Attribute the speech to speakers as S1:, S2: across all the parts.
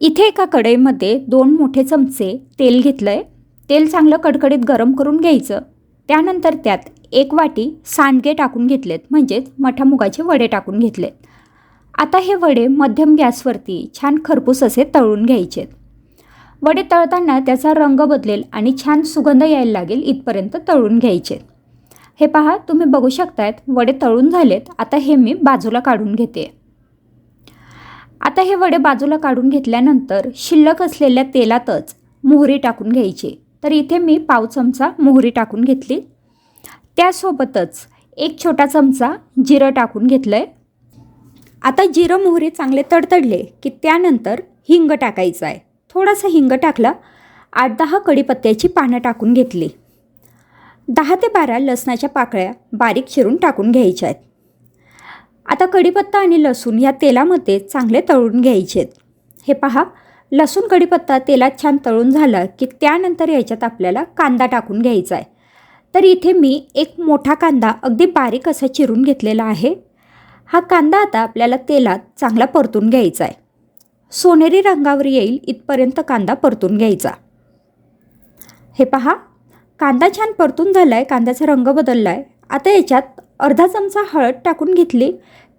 S1: इथे एका कढईमध्ये दोन मोठे चमचे तेल घेतलं आहे तेल चांगलं कडकडीत गरम करून घ्यायचं. त्यानंतर त्यात एक वाटी सांडगे टाकून घेतलेत म्हणजेच मठा मुगाचे वडे टाकून घेतलेत. आता हे वडे मध्यम गॅसवरती छान खरपूस असे तळून घ्यायचेत. वडे तळताना त्याचा रंग बदलेल आणि छान सुगंध यायला लागेल इथपर्यंत तळून घ्यायचे हे पहा तुम्ही बघू शकतायत वडे तळून झालेत. आता हे मी बाजूला काढून घेते. आता हे वडे बाजूला काढून घेतल्यानंतर शिल्लक असलेल्या तेलातच मोहरी टाकून घ्यायची. तर इथे मी पाव चमचा मोहरी टाकून घेतली. त्यासोबतच एक छोटा चमचा जिरं टाकून घेतलं आहे आता जिरं मोहरी चांगले तडतडले की त्यानंतर हिंग टाकायचं आहे थोडासा हिंग टाकला. आठ दहा कढीपत्त्याची पानं टाकून घेतली. दहा ते बारा लसणाच्या पाकळ्या बारीक चिरून टाकून घ्यायच्या आहेत आता कढीपत्ता आणि लसूण या तेलामध्ये चांगले तळून घ्यायचे. आहेत हे पहा लसूण कढीपत्ता तेलात छान तळून झाला की त्यानंतर याच्यात आपल्याला कांदा टाकून घ्यायचा आहे. तर इथे मी एक मोठा कांदा अगदी बारीक असा चिरून घेतलेला आहे. हा कांदा आता आपल्याला तेलात चांगला परतून घ्यायचा आहे. सोनेरी रंगावर येईल इथपर्यंत कांदा परतून घ्यायचा. हे पहा कांदा छान परतून झाला आहे कांद्याचा रंग बदलला आहे आता याच्यात अर्धा चमचा हळद टाकून घेतली.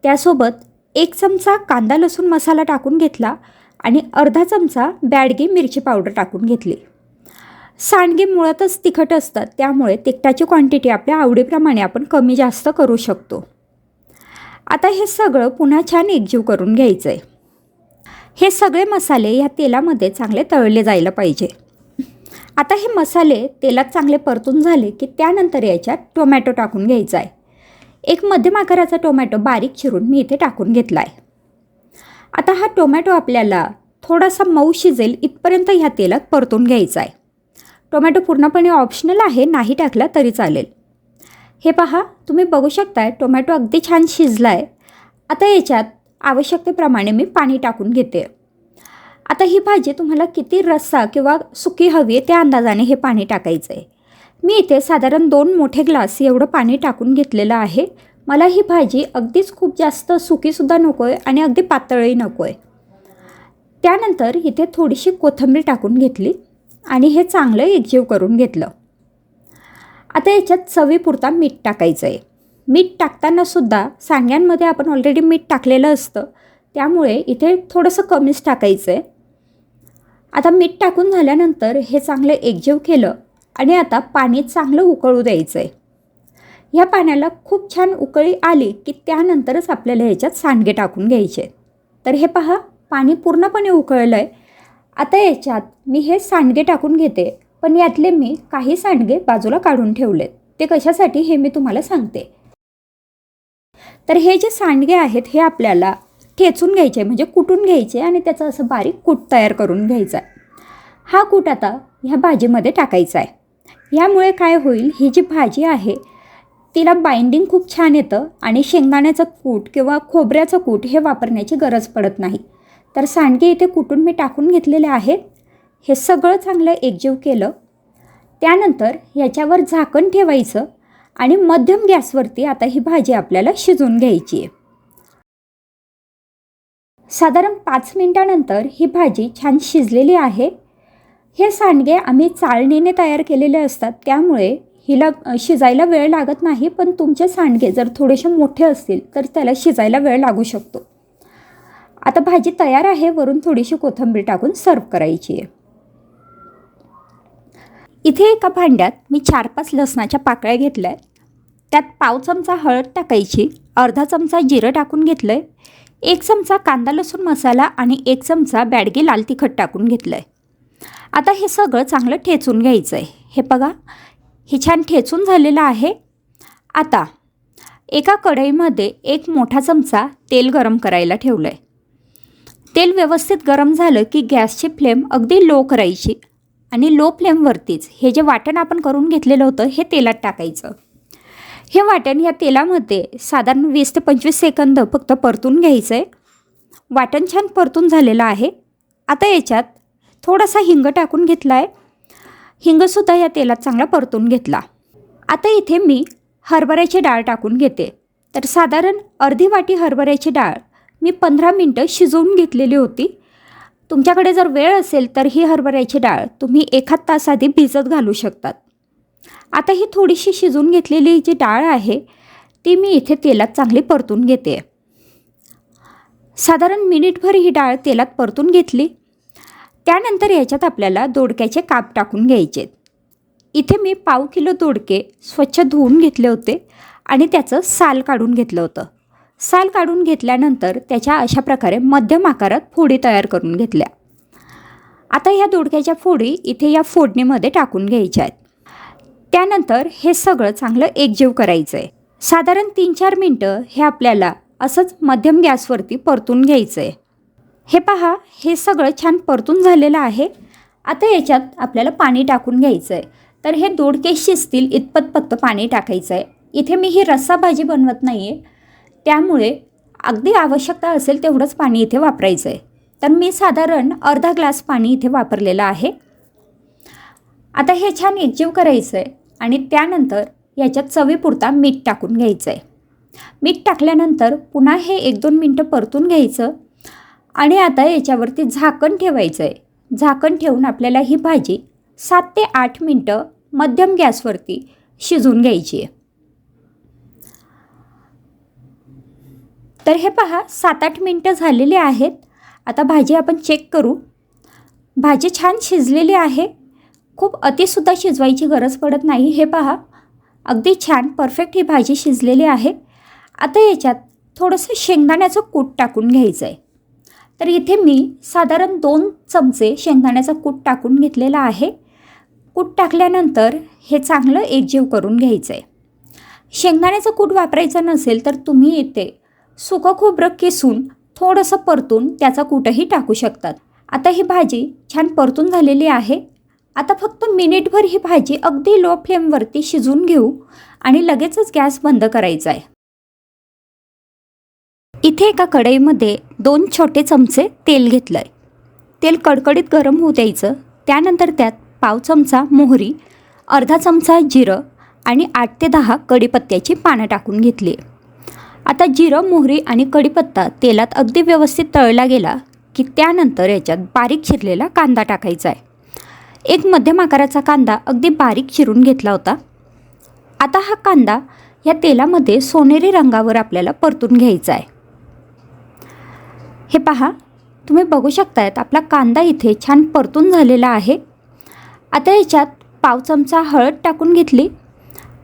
S1: त्यासोबत एक चमचा कांदा लसूण मसाला टाकून घेतला आणि अर्धा चमचा बॅडगी मिरची पावडर टाकून घेतली. सांडगे मुळातच तिखट असतात त्यामुळे तिखटाची क्वांटिटी आपल्या आवडीप्रमाणे आपण कमी जास्त करू शकतो. आता हे सगळं पुन्हा छान एकजीव करून घ्यायचं आहे हे सगळे मसाले या तेलामध्ये चांगले तळले जायला पाहिजे. आता हे मसाले तेलात चांगले परतून झाले की त्यानंतर याच्यात टोमॅटो टाकून घ्यायचा आहे. एक मध्यम आकाराचा टोमॅटो बारीक चिरून मी इथे टाकून घेतला आहे आता हा टोमॅटो आपल्याला थोडासा मऊ शिजेल इथपर्यंत ह्या तेलात परतून घ्यायचा आहे टोमॅटो पूर्णपणे ऑप्शनल आहे नाही टाकला तरी चालेल. हे पहा तुम्ही बघू शकताय टोमॅटो अगदी छान शिजला आहे आता याच्यात आवश्यकतेप्रमाणे मी पाणी टाकून घेते. आता ही भाजी तुम्हाला किती रस्सा किंवा सुकी हवी आहे त्या अंदाजाने हे पाणी टाकायचं आहे मी इथे साधारण दोन मोठे ग्लास एवढं पाणी टाकून घेतलेलं आहे. मला ही भाजी अगदीच खूप जास्त सुकीसुद्धा नको आहे आणि अगदी पातळही नको आहे त्यानंतर इथे थोडीशी कोथिंबीर टाकून घेतली आणि हे चांगलं एकजीव करून घेतलं. आता याच्यात चवीपुरता मीठ टाकायचं आहे मीठ टाकतानासुद्धा सांग्यांमध्ये आपण ऑलरेडी मीठ टाकलेलं असतं. त्यामुळे इथे थोडंसं कमीच टाकायचं आहे आता मीठ टाकून झाल्यानंतर हे चांगलं एकजीव केलं आणि आता पाणी चांगलं उकळू द्यायचं आहे ह्या पाण्याला खूप छान उकळी आली की त्यानंतरच आपल्याला ह्याच्यात सांडगे टाकून घ्यायचे. तर हे पहा पाणी पूर्णपणे उकळलं आहे आता याच्यात मी हे सांडगे टाकून घेते पण यातले मी काही सांडगे बाजूला काढून ठेवलेत. ते कशासाठी हे मी तुम्हाला सांगते. तर हे जे सांडगे आहेत हे आपल्याला ठेचून घ्यायचे म्हणजे कुटून घ्यायचे आणि त्याचं असं बारीक कूट तयार करून घ्यायचा. आहे हा कूट आता ह्या भाजीमध्ये टाकायचा आहे. यामुळे काय होईल ही जी भाजी आहे तिला बाइंडिंग खूप छान येतं आणि शेंगदाण्याचं कूट किंवा खोबऱ्याचं कूट हे वापरण्याची गरज पडत नाही. तर सांडगे इथे कुटून मी टाकून घेतलेले आहेत हे सगळं चांगलं एकजीव केलं. त्यानंतर याच्यावर झाकण ठेवायचं आणि मध्यम गॅसवरती आता ही भाजी आपल्याला शिजून घ्यायची आहे. साधारण पाच मिनटानंतर ही भाजी छान शिजलेली आहे. हे सांडगे आम्ही चाळणीने तयार केलेले असतात. त्यामुळे हिला शिजायला वेळ लागत नाही पण तुमचे सांडगे जर थोडेसे मोठे असतील तर त्याला शिजायला वेळ लागू शकतो. आता भाजी तयार आहे वरून थोडीशी कोथिंबीर टाकून सर्व करायची आहे. इथे एका भांड्यात मी चार पाच लसणाच्या पाकळ्या घेतल्या आहेत. त्यात पाव चमचा हळद टाकायची अर्धा चमचा जिरं टाकून घेतलं आहे एक चमचा कांदा लसूण मसाला आणि एक चमचा बॅडगी लाल तिखट टाकून घेतलं आहे आता हे सगळं चांगलं ठेचून घ्यायचं आहे हे बघा हे छान ठेचून झालेलं आहे. आता एका कढईमध्ये एक मोठा चमचा तेल गरम करायला ठेवलं आहे तेल व्यवस्थित गरम झालं की गॅसची फ्लेम अगदी लो करायची आणि लो फ्लेमवरतीच हे जे वाटण आपण करून घेतलेलं होतं हे तेलात टाकायचं. हे वाटण या तेलामध्ये साधारण वीस ते पंचवीस सेकंद फक्त परतून घ्यायचं आहे वाटण छान परतून झालेलं आहे. आता याच्यात थोडासा हिंग टाकून घेतला आहे हिंगसुद्धा या तेलात चांगला परतून घेतला. आता इथे मी हरभऱ्याची डाळ टाकून घेते. तर साधारण अर्धी वाटी हरभऱ्याची डाळ मी पंधरा मिनटं शिजवून घेतलेली होती. तुमच्याकडे जर वेळ असेल तर ही हरभऱ्याची डाळ तुम्ही एखाद तास आधी भिजत घालू शकतात. आता ही थोडीशी शिजून घेतलेली जी डाळ आहे ती मी इथे तेलात चांगली परतून घेते. साधारण मिनिटभर ही डाळ तेलात परतून घेतली. त्यानंतर याच्यात आपल्याला दोडक्याचे काप टाकून घ्यायचे. इथे मी पाव किलो दोडके स्वच्छ धुवून घेतले होते आणि त्याचं साल काढून घेतलं होतं. साल काढून घेतल्यानंतर त्याच्या अशा प्रकारे मध्यम आकारात फोडी तयार करून घेतल्या. आता ह्या दोडक्याच्या फोडी इथे या फोडणीमध्ये टाकून घ्यायच्या आहेत. त्यानंतर हे सगळं चांगलं एकजीव करायचं आहे साधारण तीन चार मिनटं हे आपल्याला असंच मध्यम गॅसवरती परतून घ्यायचं आहे हे पहा हे सगळं छान परतून झालेलं आहे. आता याच्यात आपल्याला पाणी टाकून घ्यायचं आहे तर हे दोडके शिजतील इतपत फक्त पाणी टाकायचं आहे इथे मी ही रस्सा भाजी बनवत नाही आहे त्यामुळे अगदी आवश्यकता असेल तेवढंच पाणी इथे वापरायचं आहे तर मी साधारण अर्धा ग्लास पाणी इथे वापरलेलं आहे. आता हे छान एकजीव करायचं आहे आणि त्यानंतर याच्यात चवीपुरता मीठ टाकून घ्यायचं आहे मीठ टाकल्यानंतर पुन्हा हे एक दोन मिनटं परतून घ्यायचं. आणि आता याच्यावरती झाकण ठेवायचं आहे झाकण ठेवून आपल्याला ही भाजी सात ते आठ मिनटं मध्यम गॅसवरती शिजवून घ्यायची आहे. तर हे पहा सात आठ मिनटं झालेली आहेत. आता भाजी आपण चेक करू. भाजी छान शिजलेली आहे. खूप अतिसुद्धा शिजवायची गरज पडत नाही. हे पहा अगदी छान परफेक्ट ही भाजी शिजलेली आहे. आता याच्यात थोडंसं शेंगदाण्याचं कूट टाकून घ्यायचं आहे तर इथे मी साधारण दोन चमचे शेंगदाण्याचा कूट टाकून घेतलेला आहे. कूट टाकल्यानंतर हे चांगलं एकजीव करून घ्यायचं आहे शेंगदाण्याचं कूट वापरायचं नसेल तर तुम्ही इथे सुकं खोबरं किसून थोडंसं परतून त्याचा कूटही टाकू शकतात. आता ही भाजी छान परतून झालेली आहे. आता फक्त मिनिटभर ही भाजी अगदी लो फ्लेमवरती शिजून घेऊ आणि लगेचच गॅस बंद करायचा आहे इथे एका कढईमध्ये दोन छोटे चमचे तेल घेतलं आहे तेल कडकडीत गरम होऊ द्यायचं. त्यानंतर त्यात पाव चमचा मोहरी अर्धा चमचा जिरं आणि आठ ते दहा कढीपत्त्याची पानं टाकून घेतली. आता जिरं मोहरी आणि कढीपत्ता तेलात अगदी व्यवस्थित तळला गेला की त्यानंतर याच्यात बारीक चिरलेला कांदा टाकायचा आहे. एक मध्यम आकाराचा कांदा अगदी बारीक चिरून घेतला होता. आता हा कांदा या तेलामध्ये सोनेरी रंगावर आपल्याला परतून घ्यायचा आहे. हे पहा तुम्ही बघू शकतायत आपला कांदा इथे छान परतून झालेला आहे. आता याच्यात पाव चमचा हळद टाकून घेतली.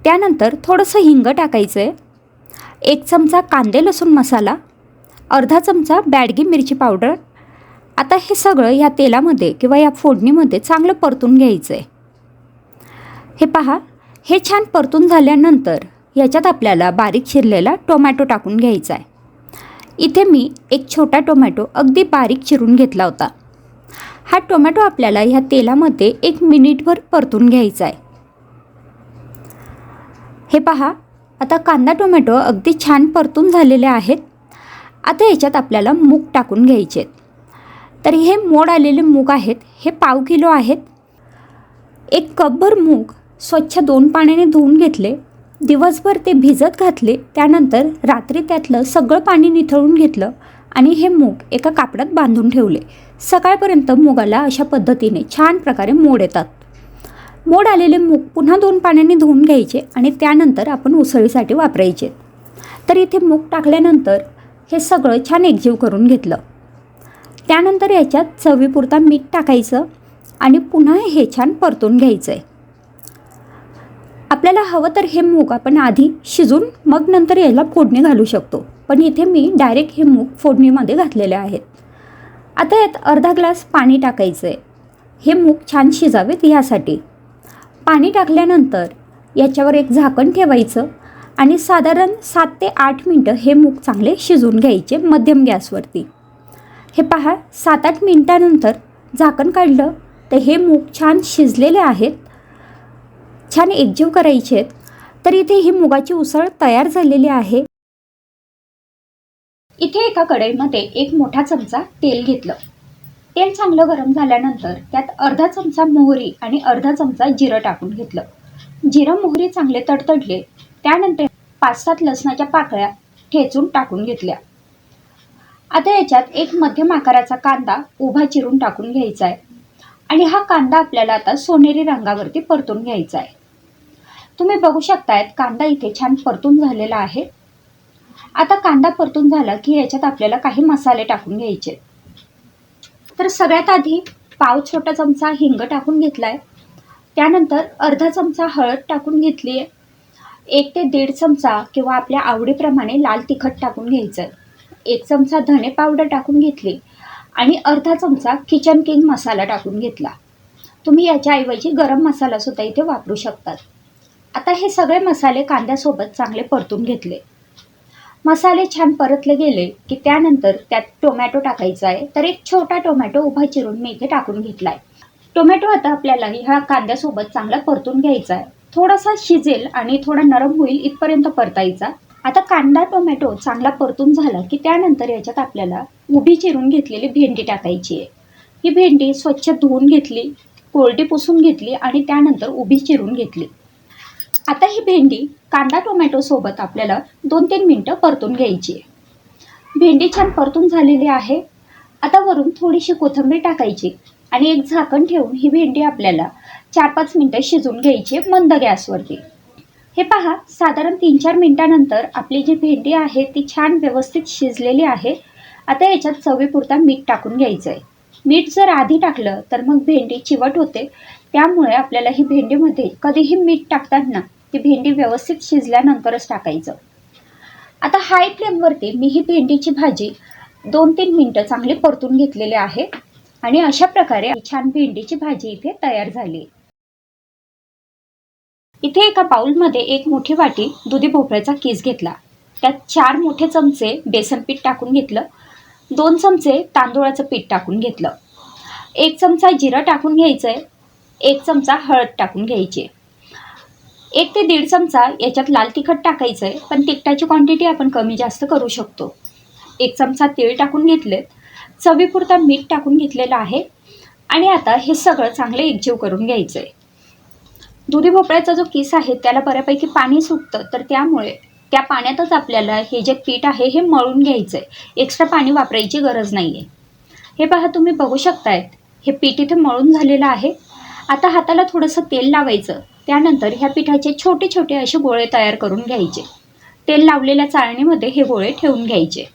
S1: त्यानंतर थोडंसं हिंग टाकायचं आहे एक चमचा कांदे लसूण मसाला अर्धा चमचा बॅडगी मिरची पावडर. आता हे सगळं या तेलामध्ये किंवा या फोडणीमध्ये चांगलं परतून घ्यायचं आहे हे पहा हे छान परतून झाल्यानंतर याच्यात आपल्याला बारीक शिरलेला टोमॅटो टाकून घ्यायचा आहे इथे मी एक छोटा टोमॅटो अगदी बारीक चिरून घेतला होता. हा टोमॅटो आपल्याला ह्या तेलामध्ये एक मिनिटभर परतून घ्यायचा आहे. हे पहा आता कांदा टोमॅटो अगदी छान परतून झालेले आहेत. आता याच्यात आपल्याला मूग टाकून घ्यायचे आहेत. तर हे मोड आलेले मूग आहेत हे पाव किलो आहेत. एक कपभर मूग स्वच्छ दोन पाण्याने धुवून घेतले दिवसभर ते भिजत घातले त्यानंतर रात्री त्यातलं सगळं पाणी निथळून घेतलं आणि हे मूग एका कापडात बांधून ठेवले. सकाळपर्यंत मुगाला अशा पद्धतीने छान प्रकारे मोड येतात. मोड आलेले मूग पुन्हा दोन पाण्याने धुवून घ्यायचे आणि त्यानंतर आपण उसळीसाठी वापरायचे. तर इथे मूग टाकल्यानंतर हे सगळं छान एकजीव करून घेतलं. त्यानंतर याच्यात चवीपुरता मीठ टाकायचं आणि पुन्हा हे छान परतून घ्यायचं आहे आपल्याला हवं तर हे मूग आपण आधी शिजून मग नंतर याला फोडणी घालू शकतो. पण इथे मी डायरेक्ट हे मूग फोडणीमध्ये घातलेले आहेत. आता यात अर्धा ग्लास पाणी टाकायचं आहे हे मूग छान शिजावेत ह्यासाठी. पाणी टाकल्यानंतर याच्यावर एक झाकण ठेवायचं आणि साधारण सात ते आठ मिनटं हे मूग चांगले शिजवून घ्यायचे मध्यम गॅसवरती. हे पहा सात आठ मिनटानंतर झाकण काढलं तर हे मूग छान शिजलेले आहेत. छान एकजीव करायचे आहेत तर इथे ही मुगाची उसळ तयार झालेली आहे. इथे एका कढईमध्ये एक मोठा चमचा तेल घेतलं. तेल चांगलं गरम झाल्यानंतर त्यात अर्धा चमचा मोहरी आणि अर्धा चमचा जिरं टाकून घेतलं. जिरं मोहरी चांगले तडतडले त्यानंतर पाच सात लसणाच्या पाकळ्या ठेचून टाकून घेतल्या. आता याच्यात एक मध्यम आकाराचा कांदा उभा चिरून टाकून घ्यायचा आहे आणि हा कांदा आपल्याला आता सोनेरी रंगावरती परतून घ्यायचा आहे. तुम्ही बघू शकतायत कांदा इथे छान परतून झालेला आहे. आता कांदा परतून झाला की याच्यात आपल्याला काही मसाले टाकून घ्यायचे. तर सगळ्यात आधी पाव छोटा चमचा हिंग टाकून घेतलाय. त्यानंतर अर्धा चमचा हळद टाकून घेतली आहे एक ते दीड चमचा किंवा आपल्या आवडीप्रमाणे लाल तिखट टाकून घ्यायचं. एक चमचा धने पावडर टाकून घेतली आणि अर्धा चमचा किचन किंग मसाला टाकून घेतला. तुम्ही याच्याऐवजी गरम मसालासुद्धा इथे वापरू शकतात. आता हे सगळे मसाले कांद्यासोबत चांगले परतून घेतले. मसाले छान परतले गेले की त्यानंतर त्यात टोमॅटो टाकायचा आहे. तर एक छोटा टोमॅटो उभा चिरून मी इथे टाकून घेतला आहे टोमॅटो आता आपल्याला ह्या कांद्यासोबत चांगला परतून घ्यायचा आहे. थोडासा शिजेल आणि थोडा नरम होईल इथपर्यंत परतायचा. आता कांदा टोमॅटो चांगला परतून झाला की त्यानंतर याच्यात आपल्याला उभी चिरून घेतलेली भेंडी टाकायची आहे. ही भेंडी स्वच्छ धुवून घेतली कोरडी पुसून घेतली आणि त्यानंतर उभी चिरून घेतली. आता ही भेंडी कांदा टोमॅटो सोबत आपल्याला दोन तीन मिनटं परतून घ्यायची आहे. भेंडी छान परतून झालेली आहे. आता वरून थोडीशी कोथिंबीर टाकायची आणि एक झाकण ठेवून ही भेंडी आपल्याला चार पाच मिनटं शिजून घ्यायची मंद गॅसवरती. हे पहा साधारण तीन चार मिनटानंतर आपली जी भेंडी आहे ती छान व्यवस्थित शिजलेली आहे. आता याच्यात चवीपुरता मीठ टाकून घ्यायचं आहे मीठ जर आधी टाकलं तर मग भेंडी चिवट होते. त्यामुळे आपल्याला ही भेंडीमध्ये कधीही मीठ टाकताना ती भेंडी व्यवस्थित शिजल्यानंतरच टाकायचं. आता हाय फ्लेमवरती मी ही भेंडीची भाजी दोन तीन मिनटं चांगली परतून घेतलेली आहे आणि अशा प्रकारे छान भेंडीची भाजी इथे तयार झाली. इथे एका बाउलमध्ये एक मोठी वाटी दुधी भोपळ्याचा केस घेतला. त्यात चार मोठे चमचे बेसन पीठ टाकून घेतलं. दोन चमचे तांदूळाचं पीठ टाकून घेतलं. एक चमचा जिरं टाकून घ्यायचं आहे एक चमचा हळद टाकून घ्यायची. एक ते दीड चमचा याच्यात लाल तिखट टाकायचं आहे पण तिखटाची क्वांटिटी आपण कमी जास्त करू शकतो. एक चमचा तीळ टाकून घेतलेत चवीपुरता मीठ टाकून घेतलेलं आहे आणि आता हे सगळं चांगलं एकजीव करून घ्यायचं आहे दुधी भोपळ्याचा जो किस आहे त्याला बऱ्यापैकी पाणी सुटतं तर त्यामुळे त्या पाण्यातच आपल्याला हे जे पीठ आहे हे मळून घ्यायचं आहे एक्स्ट्रा पाणी वापरायची गरज नाही आहे हे पहा तुम्ही बघू शकतायत हे पीठ इथे मळून झालेलं आहे. आता हाताला थोडंसं तेल लावायचं. त्यानंतर ह्या पिठाचे छोटे छोटे असे गोळे तयार करून घ्यायचे. तेल लावलेल्या चाळणीमध्ये हे गोळे ठेवून घ्यायचे.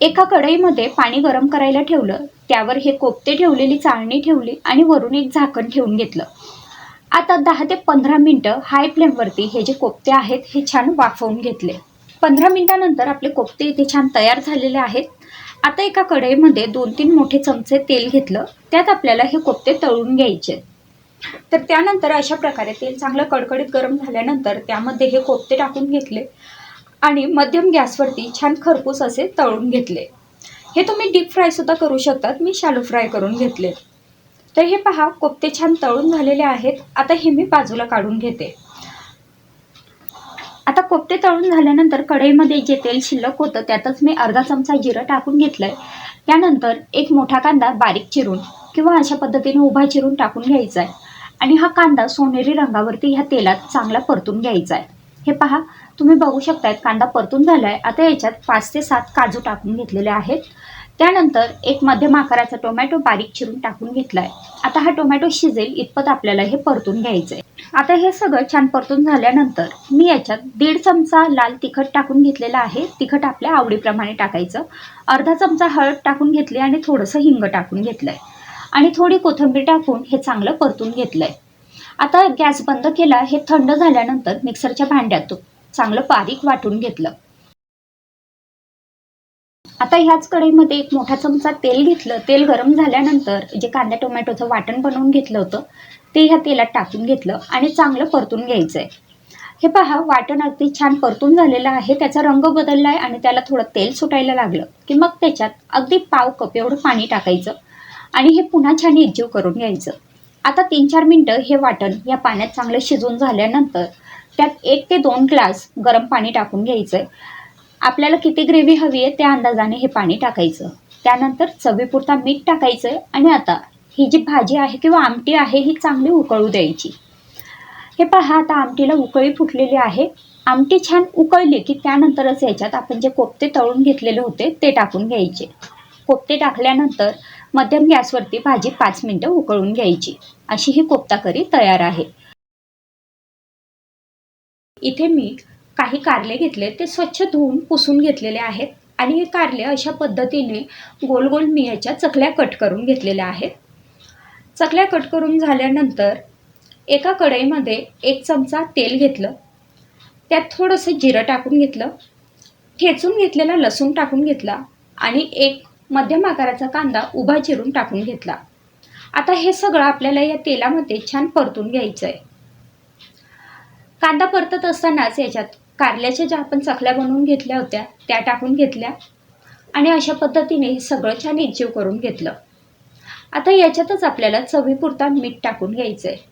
S1: एका कढईमध्ये पाणी गरम करायला ठेवलं. त्यावर हे कोपते ठेवलेली चाळणी ठेवली आणि वरून एक झाकण ठेवून घेतलं. आता दहा ते पंधरा मिनटं हाय फ्लेमवरती हे जे कोफ्ते आहेत हे छान वाफवून घेतले. पंधरा मिनटानंतर आपले कोफ्ते इथे छान तयार झालेले आहेत. आता एका कढईमध्ये दोन तीन मोठे चमचे तेल घेतलं. त्यात आपल्याला हे कोफ्ते तळून घ्यायचे. तर त्यानंतर अशा प्रकारे तेल चांगलं कडकडीत गरम झाल्यानंतर त्यामध्ये हे कोफ्ते टाकून घेतले आणि मध्यम गॅसवरती छान खरपूस असे तळून घेतले. हे तुम्ही डीप फ्रायसुद्धा करू शकतात. मी शालो फ्राय करून घेतले. तर हे पहा कोफ्ते छान तळून झालेले आहेत. आता हे मी बाजूला काढून घेते. आता कोफ्ते तळून झाल्यानंतर कढईमध्ये जे तेल शिल्लक होतं त्यातच मी अर्धा चमचा जिरं टाकून घेतलंय. त्यानंतर एक मोठा कांदा बारीक चिरून किंवा अशा पद्धतीने उभा चिरून टाकून घ्यायचा आहे आणि हा कांदा सोनेरी रंगावरती ह्या तेलात चांगला परतून घ्यायचा आहे हे पहा तुम्ही बघू शकतायत कांदा परतून झाला आहे आता याच्यात पाच ते सात काजू टाकून घेतलेले आहेत. त्यानंतर एक मध्यम आकाराचा टोमॅटो बारीक चिरून टाकून घेतलाय. आता हा टोमॅटो शिजेल इतपत आपल्याला हे परतून घ्यायचं आहे आता हे सगळं छान परतून झाल्यानंतर मी याच्यात दीड चमचा लाल तिखट टाकून घेतलेला आहे. तिखट आपल्या आवडीप्रमाणे टाकायचं. अर्धा चमचा हळद टाकून घेतली आणि थोडंसं हिंग टाकून घेतलंय. आणि थोडी कोथिंबीर टाकून हे चांगलं परतून घेतलंय. आता गॅस बंद केला हे थंड झाल्यानंतर मिक्सरच्या भांड्यातून चांगलं बारीक वाटून घेतलं. आता ह्याच कढईमध्ये एक मोठा चमचा तेल घेतलं. तेल गरम झाल्यानंतर जे कांदा टोमॅटोचं वाटण बनवून घेतलं होतं ते ह्या तेलात टाकून घेतलं आणि चांगलं परतून घ्यायचं आहे हे पहा वाटण अगदी छान परतून झालेलं आहे. त्याचा रंग बदलला आहे आणि त्याला थोडं तेल सुटायला लागलं की मग त्याच्यात अगदी पाव कप एवढं पाणी टाकायचं आणि हे पुन्हा छान एकजीव करून घ्यायचं. आता तीन चार मिनटं हे वाटण या पाण्यात चांगलं शिजून झाल्यानंतर त्यात एक ते दोन ग्लास गरम पाणी टाकून घ्यायचं आहे आपल्याला किती ग्रेव्ही हवी आहे त्या अंदाजाने हे पाणी टाकायचं. त्यानंतर चवीपुरता मीठ टाकायचं आहे आणि आता ही जी भाजी आहे किंवा आमटी आहे ही चांगली उकळू द्यायची. हे पहा आता आमटीला उकळी फुटलेली आहे. आमटी छान उकळली की त्यानंतरच याच्यात आपण जे कोफ्ते तळून घेतलेले होते ते टाकून घ्यायचे. कोफ्ते टाकल्यानंतर मध्यम गॅसवरती भाजी पाच मिनटं उकळून घ्यायची. अशी ही कोफ्ता करी तयार आहे. इथे मी काही कारले घेतले ते स्वच्छ धुवून पुसून घेतलेले आहेत आणि हे कारले अशा पद्धतीने गोल गोल मी चकल्या कट करून घेतलेल्या आहेत. चकल्या कट करून झाल्यानंतर एका कढईमध्ये एक चमचा तेल घेतलं त्यात थोडंसं जिरं टाकून घेतलं ठेचून घेतलेला लसूण टाकून घेतला आणि एक मध्यम आकाराचा कांदा उभा चिरून टाकून घेतला. आता हे सगळं आपल्याला या तेलामध्ये छान परतून घ्यायचं आहे कांदा परतत असतानाच याच्यात कारल्याच्या ज्या आपण चकल्या बनवून घेतल्या होत्या त्या टाकून घेतल्या आणि अशा पद्धतीने हे सगळं छान एकजीव करून घेतलं. आता याच्यातच आपल्याला चवीपुरता मीठ टाकून घ्यायचं आहे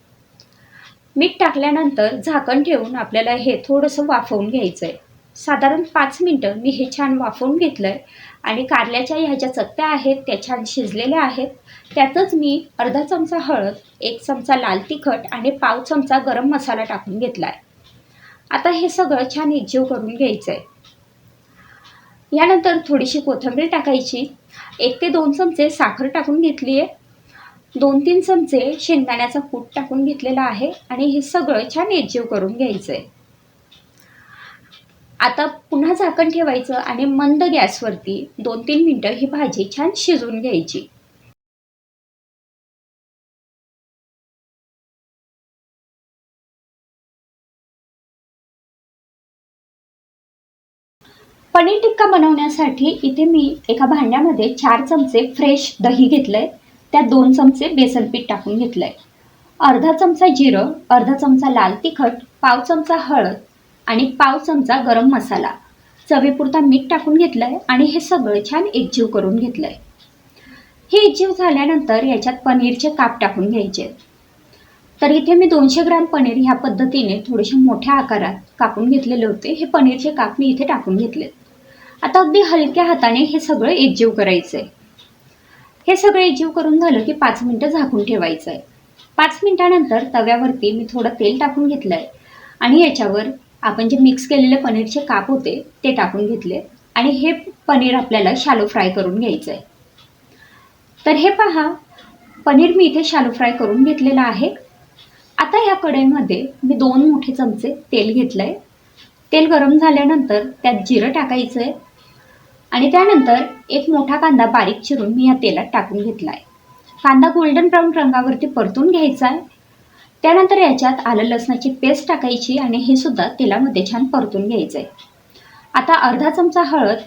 S1: मीठ टाकल्यानंतर झाकण ठेवून आपल्याला हे थोडंसं वाफवून घ्यायचं आहे साधारण पाच मिनटं मी हे छान वाफवून घेतलं आहे आणि कारल्याच्या ह्या ज्या चकत्या आहेत त्या छान शिजलेल्या आहेत. त्यातच मी अर्धा चमचा हळद एक चमचा लाल तिखट आणि पाव चमचा गरम मसाला टाकून घेतला आहे आता हे सगळं छान एकजीव करून घ्यायचं आहे यानंतर थोडीशी कोथिंबीर टाकायची. एक ते दोन चमचे साखर टाकून घेतली आहे. दोन तीन चमचे शेंगदाण्याचा कूट टाकून घेतलेला आहे आणि हे सगळं छान एकजीव करून घ्यायचं आहे आता पुन्हा झाकण ठेवायचं आणि मंद गॅसवरती दोन तीन मिनटं ही भाजी छान शिजवून घ्यायची. पनीर टिक्का बनवण्यासाठी इथे मी एका भांड्यामध्ये चार चमचे फ्रेश दही घेतलंय. त्यात दोन चमचे बेसन पीठ टाकून घेतलंय. अर्धा चमचा जिरं अर्धा चमचा लाल तिखट पाव चमचा हळद आणि पाव चमचा गरम मसाला. चवीपुरता मीठ टाकून घेतलंय आणि हे सगळं छान एकजीव करून घेतलंय. हे एकजीव झाल्यानंतर याच्यात पनीरचे काप टाकून घ्यायचे. तर इथे मी दोनशे ग्राम पनीर ह्या पद्धतीने थोडेसे मोठ्या आकारात कापून घेतलेले होते. हे पनीरचे काप मी इथे टाकून घेतलेत. आता अगदी हलक्या हाताने हे सगळं एकजीव करायचं आहे हे सगळं एकजीव करून झालं की पाच मिनटं झाकून ठेवायचं आहे पाच मिनटानंतर तव्यावरती मी थोडं तेल टाकून घेतलं आहे आणि याच्यावर आपण जे मिक्स केलेले पनीरचे काप होते ते टाकून घेतले आणि हे पनीर आपल्याला शालो फ्राय करून घ्यायचं आहे तर हे पहा पनीर मी इथे शालो फ्राय करून घेतलेलं आहे. आता या कढईमध्ये मी दोन मोठे चमचे तेल घेतलं आहे तेल गरम झाल्यानंतर त्यात जिरं टाकायचं आहे आणि त्यानंतर एक मोठा कांदा बारीक चिरून मी या तेलात टाकून घेतला आहे कांदा गोल्डन ब्राऊन रंगावरती परतून घ्यायचा आहे त्यानंतर याच्यात आलं लसणाची पेस्ट टाकायची आणि हे सुद्धा तेलामध्ये छान परतून घ्यायचं आहे आता अर्धा चमचा हळद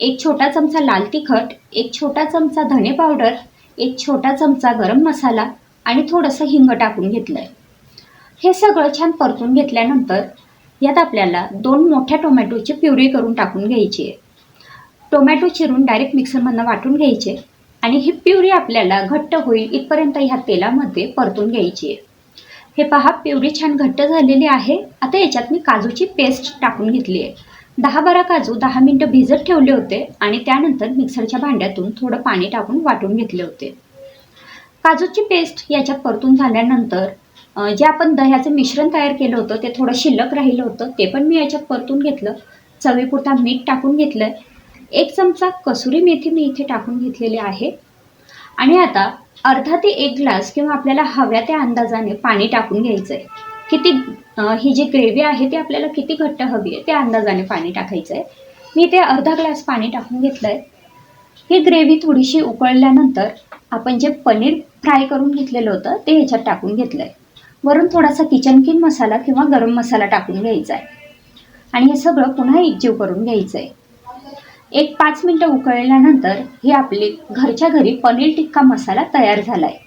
S1: एक छोटा चमचा लाल तिखट एक छोटा चमचा धने पावडर एक छोटा चमचा गरम मसाला आणि थोडंसं हिंग टाकून घेतलं आहे हे सगळं छान परतून घेतल्यानंतर यात आपल्याला दोन मोठ्या टोमॅटोची प्युरी करून टाकून घ्यायची आहे. टोमॅटो चिरून डायरेक्ट मिक्सरमधनं वाटून घ्यायचे. आणि ही प्युरी आपल्याला घट्ट होईल इथपर्यंत ह्या तेलामध्ये परतून घ्यायची आहे. हे पहा प्युरी छान घट्ट झालेली आहे. आता याच्यात मी काजूची पेस्ट टाकून घेतली आहे. दहा बारा काजू दहा मिनटं भिजत ठेवले होते आणि त्यानंतर मिक्सरच्या भांड्यातून थोडं पाणी टाकून वाटून घेतले होते. काजूची पेस्ट याच्यात परतून झाल्यानंतर जे आपण दह्याचं मिश्रण तयार केलं होतं ते थोडं शिल्लक राहिलं होतं ते पण मी याच्यात परतून घेतलं. चवीपुरता मीठ टाकून घेतलं एक चमचा कसुरी मेथी मी इथे टाकून घेतलेली आहे. आणि आता अर्धा ते एक ग्लास किंवा आपल्याला हव्या त्या अंदाजाने पाणी टाकून घ्यायचं आहे किती ही जी ग्रेव्ही आहे ती आपल्याला किती घट्ट हवी आहे त्या अंदाजाने पाणी टाकायचं आहे मी ते अर्धा ग्लास पाणी टाकून घेतलं आहे ही ग्रेव्ही थोडीशी उकळल्यानंतर आपण जे पनीर फ्राय करून घेतलेलं होतं ते ह्याच्यात टाकून घेतलं आहे वरून थोडासा किचन किंग मसाला किंवा गरम मसाला टाकून घ्यायचा आहे आणि हे सगळं पुन्हा एकजीव करून घ्यायचं आहे एक पाच मिनटं उकळल्यानंतर हे आपले घरच्या घरी पनीर टिक्का मसाला तयार झाला आहे